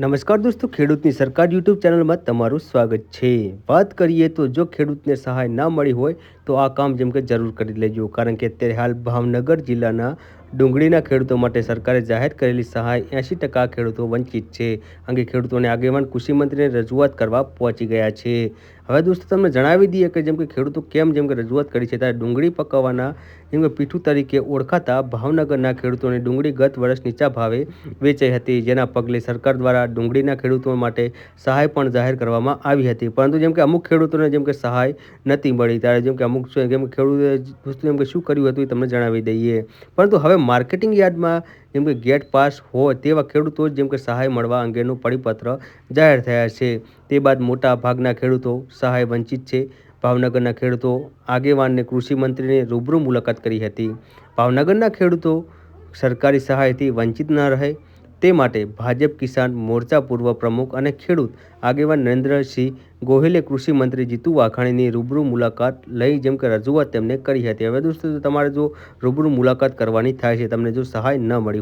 નમસ્કાર દોસ્તો, ખેડૂતની સરકાર યુટ્યુબ ચેનલમાં તમારું સ્વાગત છે. વાત કરીએ તો જો ખેડૂતને સહાય ના મળી હોય તો આ કામ જેમ કે જરૂર કરી લેજો. કારણ કે અત્યારે હાલ ભાવનગર જિલ્લાના ડુંગળીના ખેડૂતો માટે સરકારે જાહેર કરેલી સહાય એંશી ટકા ખેડૂતો વંચિત છે. અંગે ખેડૂતોને આગેવાન કૃષિમંત્રીને રજૂઆત કરવા પહોંચી ગયા છે. હવે દોસ્તો તમને જણાવી દઈએ કે જેમ કે ખેડૂતો કેમ જેમ કે રજૂઆત કરી છે ત્યારે ડુંગળી પકવવાના જેમ કે પીઠું તરીકે ઓળખાતા ભાવનગરના ખેડૂતોને ડુંગળી ગત વર્ષ નીચા ભાવે વેચાઈ હતી. જેના પગલે સરકાર દ્વારા ડુંગળીના ખેડૂતો માટે સહાય પણ જાહેર કરવામાં આવી હતી. પરંતુ જેમ કે અમુક ખેડૂતોને જેમ કે સહાય નથી મળી, ત્યારે જેમ કે અમુક જેમ ખેડૂતોએ જેમ કે શું કર્યું હતું એ તમને જણાવી દઈએ. પરંતુ હવે માર્કેટિંગ યાર્ડમાં જેમ કે ગેટ પાસ હોય તેવા ખેડૂતો જેમ કે સહાય મળવા અંગેનું પરિપત્ર જાહેર થયા છે. તે બાદ મોટા ભાગના ખેડૂતો સહાય વંચિત છે. ભાવનગરના ખેડૂતો આગેવાનને કૃષિમંત્રીને રૂબરૂ મુલાકાત કરી હતી. ભાવનગરના ખેડૂતો સરકારી સહાયથી વંચિત ન રહે. તે માટે ભાજપ કિસાન મોરચા પૂર્વ પ્રમુખ અને ખેડૂત આગેવાન નરેન્દ્રસિંહ ગોહિલે કૃષિ મંત્રી જીતુ વાઘાણીની રૂબરૂ મુલાકાત લઈ જેમ કે રજૂઆત તેમને કરી હતી. હવે દોસ્તો તમારે જો રૂબરૂ મુલાકાત કરવાની થાય છે, તમને જો સહાય ન મળી